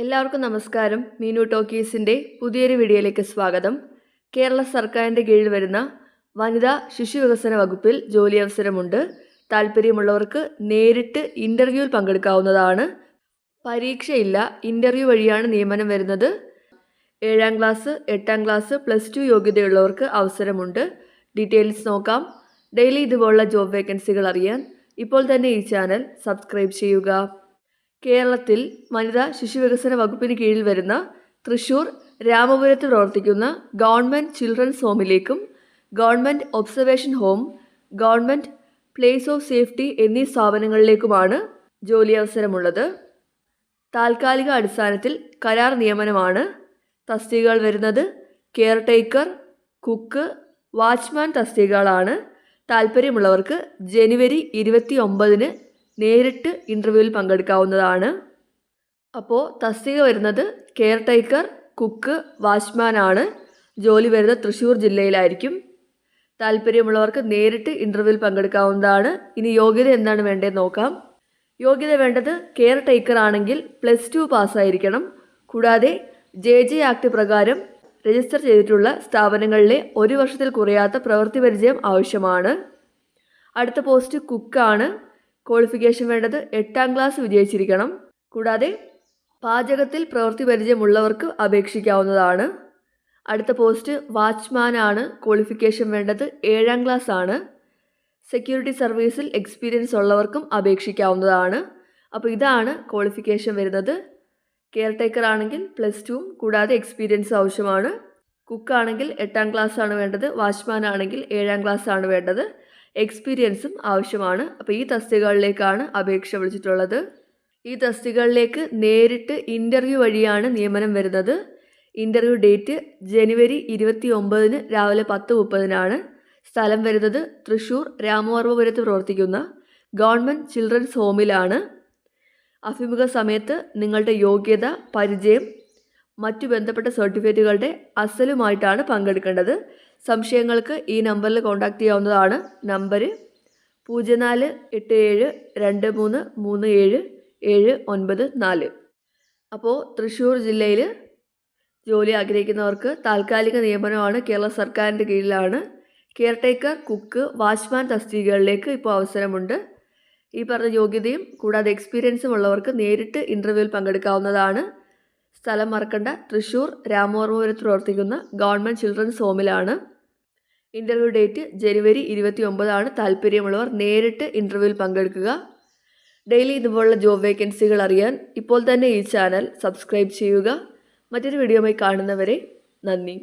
എല്ലാവർക്കും നമസ്കാരം. മീനു ടോക്കീസിന്റെ പുതിയൊരു വീഡിയോയിലേക്ക് സ്വാഗതം. കേരള സർക്കാരിന്റെ കീഴിൽ വരുന്ന വനിതാ ശിശു വികസന വകുപ്പിൽ ജോലി അവസരമുണ്ട്. താല്പര്യമുള്ളവർക്ക് നേരിട്ട് ഇന്റർവ്യൂവിൽ പങ്കെടുക്കാവുന്നതാണ്. പരീക്ഷയില്ല ഇന്റർവ്യൂ വഴിയാണ് നിയമനം വരുന്നത്. ഏഴാം ക്ലാസ് എട്ടാം ക്ലാസ് പ്ലസ് ടു യോഗ്യതയുള്ളവർക്ക് അവസരമുണ്ട്. ഡീറ്റെയിൽസ് നോക്കാം. ഡെയിലി ഇതുപോലുള്ള ജോബ് വേക്കൻസികൾ അറിയാൻ ഇപ്പോൾ തന്നെ ഈ ചാനൽ സബ്സ്ക്രൈബ് ചെയ്യുക. കേരളത്തിൽ വനിതാ ശിശുവികസന വകുപ്പിന് കീഴിൽ വരുന്ന തൃശൂർ രാമപുരത്ത് പ്രവർത്തിക്കുന്ന government children's ഹോമിലേക്കും government observation home government place of safety എന്നീ സ്ഥാപനങ്ങളിലേക്കുമാണ് ജോലി അവസരമുള്ളത്. താൽക്കാലിക അടിസ്ഥാനത്തിൽ കരാർ നിയമനമാണ് തസ്തികകൾ വരുന്നത്. കെയർ ടേക്കർ കുക്ക് വാച്ച്മാൻ തസ്തികകളാണ്. താല്പര്യമുള്ളവർക്ക് ജനുവരി ഇരുപത്തി ഒമ്പതിന് നേരിട്ട് ഇന്റർവ്യൂവിൽ പങ്കെടുക്കാവുന്നതാണ്. അപ്പോൾ തസ്തിക വരുന്നത് കെയർ ടേക്കർ കുക്ക് വാച്ച്മാൻ ആണ്. ജോലി വരുന്നത് തൃശ്ശൂർ ജില്ലയിലായിരിക്കും. താല്പര്യമുള്ളവർക്ക് നേരിട്ട് ഇന്റർവ്യൂവിൽ പങ്കെടുക്കാവുന്നതാണ്. ഇനി യോഗ്യത എന്താണ് വേണ്ടതെന്ന് നോക്കാം. യോഗ്യത വേണ്ടത് കെയർ ടേക്കർ ആണെങ്കിൽ പ്ലസ് ടു പാസ്സായിരിക്കണം കൂടാതെ ജെ ജെ ആക്ട് പ്രകാരം രജിസ്റ്റർ ചെയ്തിട്ടുള്ള സ്ഥാപനങ്ങളിലെ ഒരു വർഷത്തിൽ കുറയാത്ത പ്രവൃത്തി പരിചയം ആവശ്യമാണ്. അടുത്ത പോസ്റ്റ് കുക്കാണ് ക്വാളിഫിക്കേഷൻ വേണ്ടത് എട്ടാം ക്ലാസ് വിജയിച്ചിരിക്കണം. കൂടാതെ പാചകത്തിൽ പ്രവൃത്തി പരിചയമുള്ളവർക്ക് അപേക്ഷിക്കാവുന്നതാണ്. അടുത്ത പോസ്റ്റ് വാച്ച്മാൻ ആണ്. ക്വാളിഫിക്കേഷൻ വേണ്ടത് ഏഴാം ക്ലാസ് ആണ്. സെക്യൂരിറ്റി സർവീസിൽ എക്സ്പീരിയൻസ് ഉള്ളവർക്കും അപേക്ഷിക്കാവുന്നതാണ്. അപ്പോൾ ഇതാണ് ക്വാളിഫിക്കേഷൻ വരുന്നത്. കെയർ ടേക്കർ ആണെങ്കിൽ പ്ലസ് ടുവും കൂടാതെ എക്സ്പീരിയൻസ് ആവശ്യമാണ്. കുക്കാണെങ്കിൽ എട്ടാം ക്ലാസ് ആണ് വേണ്ടത്. വാച്ച്മാൻ ആണെങ്കിൽ ഏഴാം ക്ലാസ് ആണ് വേണ്ടത്. എക്സ്പീരിയൻസും ആവശ്യമാണ്. അപ്പോൾ ഈ തസ്തികകളിലേക്കാണ് അപേക്ഷ വിളിച്ചിട്ടുള്ളത്. ഈ തസ്തികകളിലേക്ക് നേരിട്ട് ഇന്റർവ്യൂ വഴിയാണ് നിയമനം വരുന്നത്. ഇന്റർവ്യൂ ഡേറ്റ് ജനുവരി ഇരുപത്തി ഒമ്പതിന് രാവിലെ പത്ത് മുപ്പതിനാണ് സ്ഥലം വരുന്നത് തൃശ്ശൂർ രാമവർമ്മപുരത്ത് പ്രവർത്തിക്കുന്ന ഗവൺമെന്റ് ചിൽഡ്രൻസ് ഹോമിലാണ്. അഭിമുഖ സമയത്ത് നിങ്ങളുടെ യോഗ്യത പരിചയം മറ്റു ബന്ധപ്പെട്ട സർട്ടിഫിക്കറ്റുകളുടെ അസലുമായിട്ടാണ് പങ്കെടുക്കേണ്ടത്. സംശയങ്ങൾക്ക് ഈ നമ്പറിൽ കോൺടാക്റ്റ് ചെയ്യാവുന്നതാണ്. നമ്പർ പൂജ്യം നാല് എട്ട് ഏഴ് രണ്ട് മൂന്ന് മൂന്ന് ഏഴ് ഏഴ് ഒൻപത് നാല്. അപ്പോൾ തൃശ്ശൂർ ജില്ലയിൽ ജോലി ആഗ്രഹിക്കുന്നവർക്ക് താൽക്കാലിക നിയമനമാണ് കേരള സർക്കാരിന്റെ കീഴിലാണ്. കെയർടേക്കർ കുക്ക് വാച്ച്മാൻ തസ്തികകളിലേക്ക് ഇപ്പോൾ അവസരമുണ്ട്. ഈ പറഞ്ഞ യോഗ്യതയും കൂടാതെ എക്സ്പീരിയൻസും ഉള്ളവർക്ക് നേരിട്ട് ഇന്റർവ്യൂവിൽ പങ്കെടുക്കാവുന്നതാണ്. സ്ഥലം മറക്കണ്ട. തൃശൂർ രാമവർമ്മപുരത്ത് പ്രവർത്തിക്കുന്ന ഗവൺമെന്റ് ചിൽഡ്രൻസ് ഹോമിലാണ്. ഇന്റർവ്യൂ ഡേറ്റ് ജനുവരി ഇരുപത്തി ഒമ്പതാണ് താല്പര്യമുള്ളവർ നേരിട്ട് ഇന്റർവ്യൂവിൽ പങ്കെടുക്കുക. ഡെയിലി ഇതുപോലുള്ള ജോബ് വേക്കൻസികൾ അറിയാൻ ഇപ്പോൾ തന്നെ ഈ ചാനൽ സബ്സ്ക്രൈബ് ചെയ്യുക. മറ്റൊരു വീഡിയോയുമായി കാണുന്നവരെ നന്ദി.